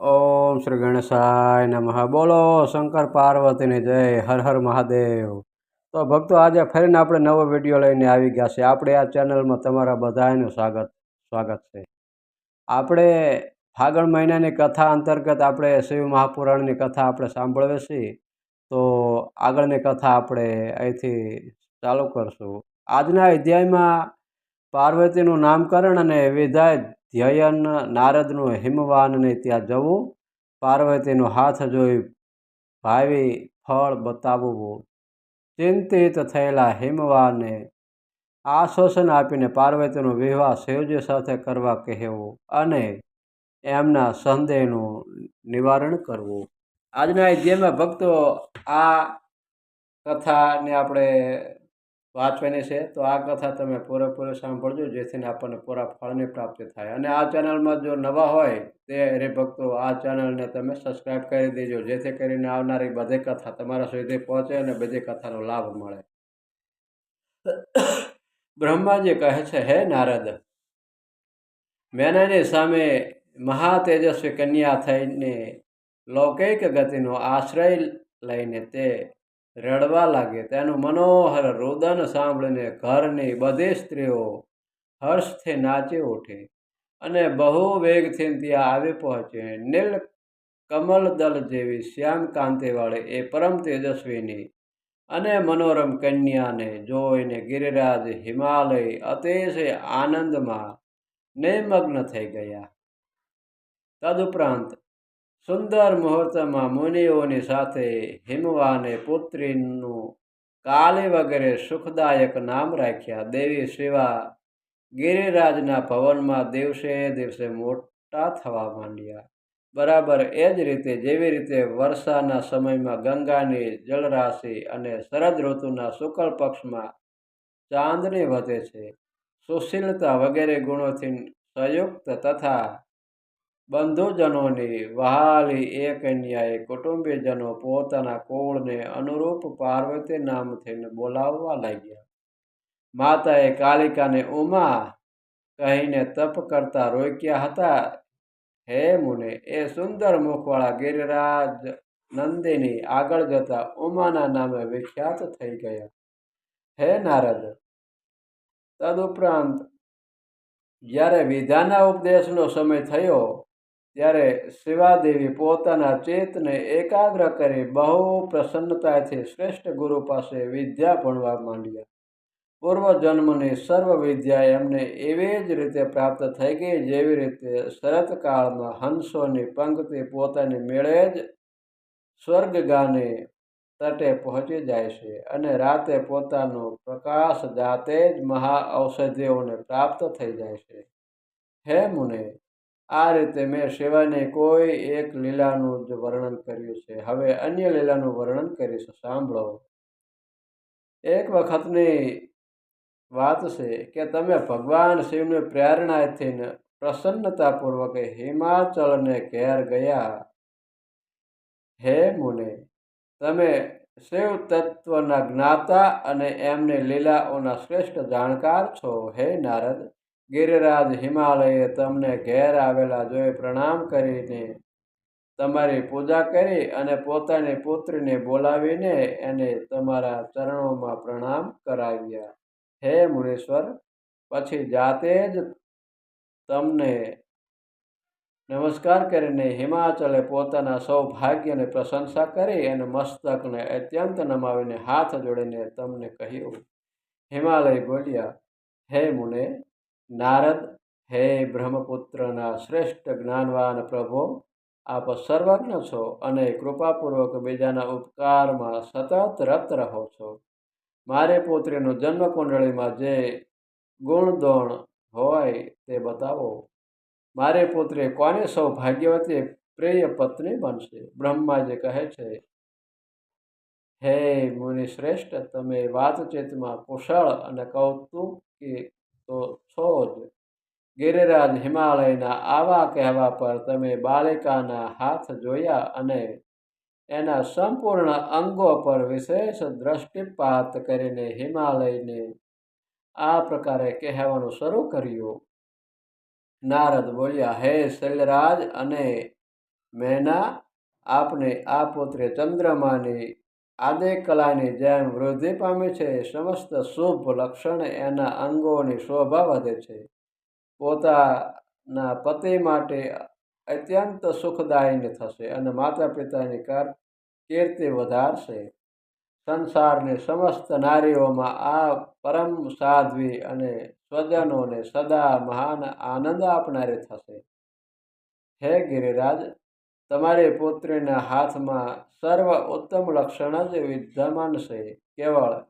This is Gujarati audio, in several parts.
ઓમ શ્રી ગણેશાય નમઃ. બોલો શંકર પાર્વતીની જય. હર હર મહાદેવ. તો ભક્તો, આજે ફરીને આપણે નવો વીડિયો લઈને આવી ગયા છે આપણે આ ચેનલમાં તમારા બધાનું સ્વાગત સ્વાગત છે. આપણે ફાગણ મહિનાની કથા અંતર્ગત આપણે શિવ મહાપુરાણની કથા આપણે સાંભળીએ છીએ. તો આગળની કથા આપણે અહીંથી ચાલુ કરશું. આજના અધ્યાયમાં પાર્વતીનું નામકરણ અને વિધાય ધ્યયન નારદનું હિમવાનને ત્યાં જવું, પાર્વતીનો હાથ જોઈ ભાવિ ફળ બતાવવું. ચિંતિત થયેલા હિમવાને આશ્વાસન આપીને પાર્વતીનો વિવાહ શિવજી સાથે કરવા કહેવું અને એમના સંદેહનું નિવારણ કરવું. આજના અધ્યાયમાં ભક્તો આ કથાને આપણે વાંચવાની છે, તો આ કથા તમે પૂરેપૂરો સાંભળજો જેથી આપણને પૂરા ફળની પ્રાપ્તિ થાય. અને આ ચેનલમાં જો નવા હોય, તે હરિભક્તો આ ચેનલને તમે સબસ્ક્રાઈબ કરી દેજો, જેથી કરીને આવનારી બધી કથા તમારા સુધી પહોંચે અને બધી કથાનો લાભ મળે. બ્રહ્માજી કહે છે, હે નારદ, મેનાની સામે મહાતેજસ્વી કન્યા થઈને લૌકિક ગતિનો આશ્રય લઈને તે રડવા લાગે. તેનું મનોહર રુદન સાંભળીને ઘરની બધી સ્ત્રીઓ હર્ષથી નાચી ઉઠી અને બહુ વેગથી ત્યાં આવી પહોંચે. નીલ કમલ દલ જેવી શ્યામ કાંતિવાળી એ પરમ તેજસ્વીની અને મનોરમ કન્યાને જોઈને ગિરિરાજ હિમાલય અતિશય આનંદમાં નિમગ્ન થઈ ગયા. તદુપરાંત સુંદર મુહૂર્તમાં મુનિઓની સાથે હિમવાને પુત્રીનું કાલી વગેરે સુખદાયક નામ રાખ્યા. દેવી શિવા ગિરિરાજના ભવનમાં દિવસે દિવસે મોટા થવા માંડ્યા. બરાબર એ જ રીતે જેવી રીતે વર્ષાના સમયમાં ગંગાની જળરાશિ અને શરદ ઋતુના શુક્લ પક્ષમાં ચાંદની વધે છે. સુશીલતા વગેરે ગુણોથી સંયુક્ત તથા બંધુજનોની વહાલી એ કન્યાએ કુટુંબીજનો પોતાના કોળને અનુરૂપ પાર્વતી નામ થઈને બોલાવવા લાગ્યા. માતાએ કાલિકાને ઉમા કહીને તપ કરતા રોક્યા હતા, હે મુને, એ સુંદર મુખવાળા ગિરિરાજ નંદિની આગળ જતા ઉમાના નામે વિખ્યાત થઈ ગયા. હે નારદ, તદુપરાંત જ્યારે વિધાના ઉપદેશનો સમય થયો ત્યારે શિવાદેવી પોતાના ચેતને એકાગ્ર કરી બહુ પ્રસન્નતાથી શ્રેષ્ઠ ગુરુ પાસે વિદ્યા ભણવા માંડ્યા. પૂર્વજન્મની સર્વ વિદ્યા એમને એવી જ રીતે પ્રાપ્ત થઈ ગઈ જેવી રીતે શરતકાળમાં હંસોની પંક્તિ પોતાની મેળે જ સ્વર્ગગાને તટે પહોંચી જાય છે અને રાતે પોતાનો પ્રકાશ જાતે જ મહા ઔષધિઓને પ્રાપ્ત થઈ જાય છે. હે મુને આ રીતે મેં શિવાની કોઈ એક લીલાનું જ વર્ણન કર્યું છે. હવે અન્ય લીલાનું વર્ણન કરીશ. સાંભળો. એક વખતની વાત છે કે તમે ભગવાન શિવને પ્રેરણાથી પ્રસન્નતાપૂર્વક હિમાચલને ઘેર ગયા. હે મુને, તમે શિવ તત્વના જ્ઞાતા અને એમની લીલાઓના શ્રેષ્ઠ જાણકાર છો. હે નારદ ગિરિરાજ હિમાલયે તમને ઘેર આવેલા જોઈ પ્રણામ કરીને તમારી પૂજા કરી અને પોતાની પુત્રીને બોલાવીને એને તમારા ચરણોમાં પ્રણામ કરાવ્યા. હે મુનીશ્વર, પછી જાતે જ તમને નમસ્કાર કરીને હિમાચલે પોતાના સૌભાગ્યની પ્રશંસા કરી અને મસ્તકને અત્યંત નમાવીને હાથ જોડીને તમને કહ્યું. હિમાલય બોલ્યા, હે મુને નારદ, હે બ્રહ્મપુત્રના શ્રેષ્ઠ જ્ઞાનવાન પ્રભો, આપ સર્વજ્ઞ છો અને કૃપાપૂર્વક બીજાના ઉપકારમાં સતત રત રહો છો. મારે પુત્રીનું જન્મકુંડળીમાં જે ગુણદોણ હોય તે બતાવો. મારે પુત્રી કોની સૌભાગ્યવતી પ્રિય પત્ની બનશે? બ્રહ્માજી કહે છે, હે મુનિ શ્રેષ્ઠ તમે વાતચીતમાં કુશળ અને કૌતુકી તો છો જ. ગિરિરાજ હિમાલયના આવા કહેવા પર તમે બાલિકાના હાથ જોયા અને એના સંપૂર્ણ અંગો પર વિશેષ દ્રષ્ટિપાત કરીને હિમાલયને આ પ્રકારે કહેવાનું શરૂ કર્યું. નારદ બોલ્યા, હે શૈલરાજ અને મેના, આપને આ પુત્રે ચંદ્રમાની આદે કલાની જેમ વૃદ્ધિ પામે છે, સમસ્ત શુભ લક્ષણ એના અંગોની શોભા વધે છે. પોતાના પતિ માટે અત્યંત સુખદાયી થશે અને માતા પિતાની કીર્તિ વધારશે. સંસારની સમસ્ત નારીઓમાં આ પરમ સાધ્વી અને સ્વજનોને સદા મહાન આનંદ આપનારી થશે. હે ગિરિરાજ તમારી પુત્રીના હાથમાં સર્વ ઉત્તમ લક્ષણ જ વિદ્યમાન છે. કેવળ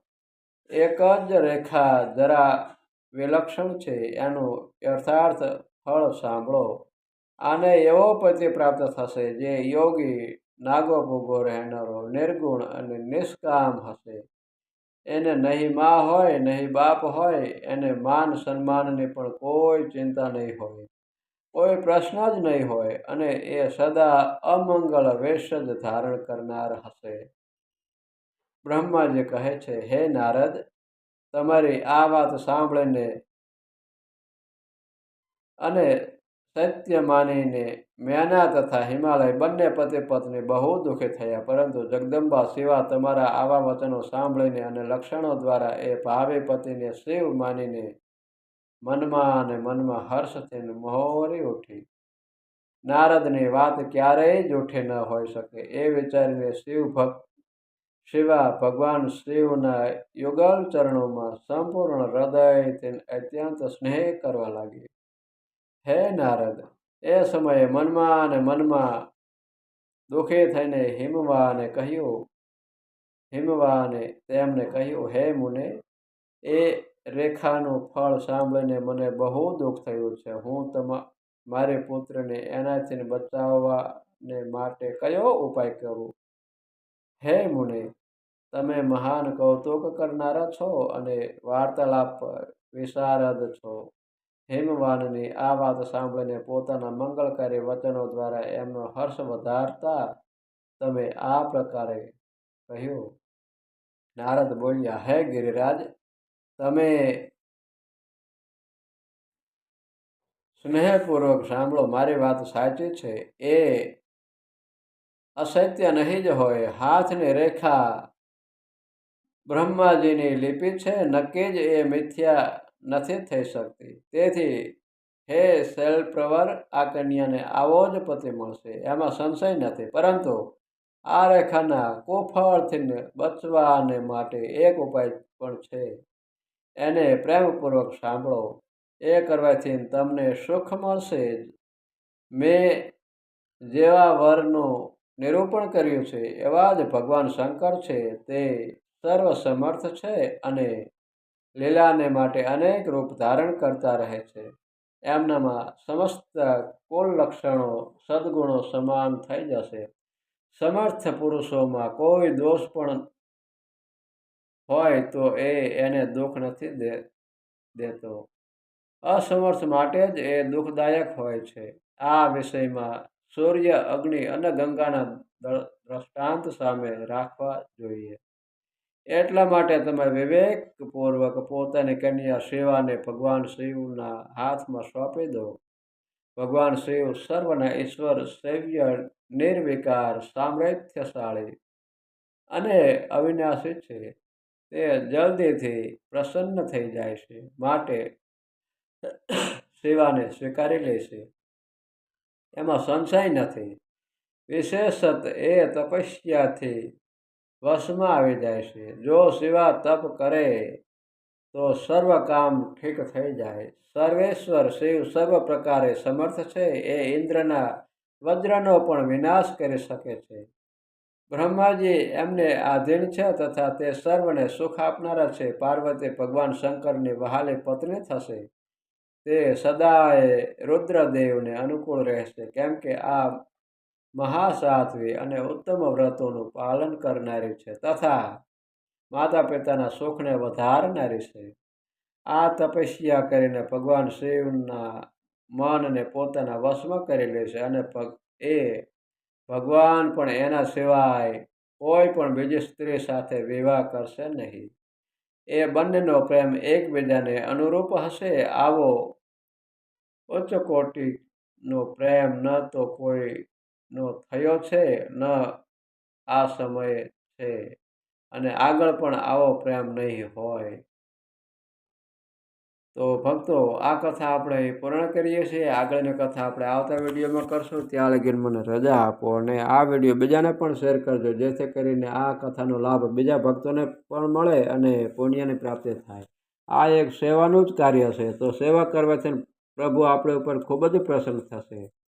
એક જ રેખા જરા વિલક્ષણ છે, એનું યથાર્થ ફળ સાંભળો. આને એવો પતિ પ્રાપ્ત થશે જે યોગી નાગો ભોગો રહેનારો નિર્ગુણ અને નિષ્કામ હશે. એને નહીં મા હોય, નહીં બાપ હોય, એને માન સન્માનની પણ કોઈ ચિંતા નહીં હોય. કોઈ પ્રશ્ન જ નહીં હોય અને એ સદા અમંગળ વેશ જ ધારણ કરનાર હશે. બ્રહ્માજી કહે છે, હે નારદ, તમારી આ વાત સાંભળીને અને સત્ય માનીને મેના તથા હિમાલય બંને પતિ પત્ની બહુ દુઃખી થયા, પરંતુ જગદંબા શિવા તમારા આવા વચનો સાંભળીને અને લક્ષણો દ્વારા એ ભાવે પતિને શિવ માનીને મનમાં અને મનમાં હર્ષથી મહોરી ઉઠી. નારદની વાત ક્યારેય જૂઠી ન હોઈ શકે એ વિચારીને શિવ ભક્ત શિવા ભગવાન શિવના યુગલ ચરણોમાં સંપૂર્ણ હૃદયથી અત્યંત સ્નેહ કરવા લાગી. હે નારદ, એ સમયે મનમાં અને મનમાં દુઃખી થઈને હિમવાને કહ્યું, હિમવાને તેમને કહ્યું, હે મુને, એ રેખાનું ફળ સાંભળીને મને બહુ દુઃખ થયું છે. હું તમા, મારી પુત્રને એનાથી બચાવવાને માટે કયો ઉપાય કરું? હે મુને, તમે મહાન કૌતુક કરનારા છો અને વાર્તાલાપ વિશારદ છો. હિમવાનની આ વાત સાંભળીને પોતાના મંગળકારી વચનો દ્વારા એમનો હર્ષ વધારતા તમે આ પ્રકારે કહ્યું. નારદ બોલ્યા, હે ગિરિરાજ તમે સ્નેહપૂર્વક સાંભળો, મારી વાત સાચી છે. એ અસત્ય નહીં જ હોય. હાથની રેખા બ્રહ્માજીની લિપિ છે. નક્કી જ એ મિથ્યા નથી થઈ શકતી. તેથી હે શૈલપ્રવર આ કન્યાને આવો જ પતિ મળશે. એમાં સંશય નથી. પરંતુ આ રેખાના કુફળથી બચવાને માટે એક ઉપાય પણ છે. એને પ્રેમપૂર્વક સાંભળો. એ કરવાથી તમને સુખ મળશે મેં જેવા વરનું નિરૂપણ કર્યું છે, એવા જ ભગવાન શંકર છે, તે સર્વ સમર્થ છે અને લીલાને માટે અનેક રૂપ ધારણ કરતા રહે છે. એમનામાં સમસ્ત કુલ લક્ષણો, સદગુણો સમાન થઈ જશે. સમર્થ પુરુષોમાં કોઈ દોષ પણ હોય તો એ એને દુઃખ નથી દે, દેતો. અસમર્થ માટે જ એ દુઃખદાયક હોય છે. આ વિષયમાં સૂર્ય, અગ્નિ અને ગંગાના દ્રષ્ટાંત સામે રાખવા જોઈએ. એટલા માટે તમે વિવેકપૂર્વક પોતાની કન્યા સેવાને ભગવાન શિવના હાથમાં સોંપી દો. ભગવાન શિવ સર્વના ઈશ્વર, સૈવ્ય, નિર્વિકાર, સામ્રાજ્યશાળી અને અવિનાશી છે. તે જલ્દીથી પ્રસન્ન થઈ જાય છે, માટે સેવાને સ્વીકારી લેશે એમાં સંશય નથી. વિશેષત એ તપસ્યાથી વશમાં આવી જાય છે. જો શિવા તપ કરે, તો સર્વ કામ ઠીક થઈ જાય. સર્વેશ્વર શિવ સર્વ પ્રકારે સમર્થ છે. એ ઇન્દ્રના વજ્રનો પણ વિનાશ કરી શકે છે. બ્રહ્માજી એમને આધીન છે તથા તે સર્વને સુખ આપનારા છે. પાર્વતી ભગવાન શંકરની વહાલી પત્ની થશે. તે સદાય રુદ્રદેવને અનુકૂળ રહેશે. કેમ કે આ મહાસાધ્વી અને ઉત્તમ વ્રતોનું પાલન કરનારી છે તથા માતા પિતાના સુખને વધારનારી છે. આ તપસ્યા કરીને ભગવાન શિવના મનને પોતાના વશમાં કરી લેશે અને એ ભગવાન પણ એના સિવાય કોઈ પણ બીજી સ્ત્રી સાથે વિવાહ કરશે નહીં. એ બંનેનો પ્રેમ એકબીજાને અનુરૂપ હશે. આવો ઉચ્ચ કોટિનો પ્રેમ ન તો કોઈનો થયો છે, ન આ સમયે છે. અને આગળ પણ આવો પ્રેમ નહીં હોય. તો ભક્તો, આ કથા આપણે પૂર્ણ કરીએ છીએ. આગળની કથા આપણે આવતા વિડીયોમાં કરશું. ત્યાં લગીને મને રજા આપો અને આ વીડિયો બીજાને પણ શેર કરજો, જેથી કરીને આ કથાનો લાભ બીજા ભક્તોને પણ મળે અને પુણ્યની પ્રાપ્તિ થાય. આ એક સેવાનું જ કાર્ય છે. તો સેવા કરવાથી પ્રભુ આપણે ઉપર ખૂબ જ પ્રસન્ન થશે.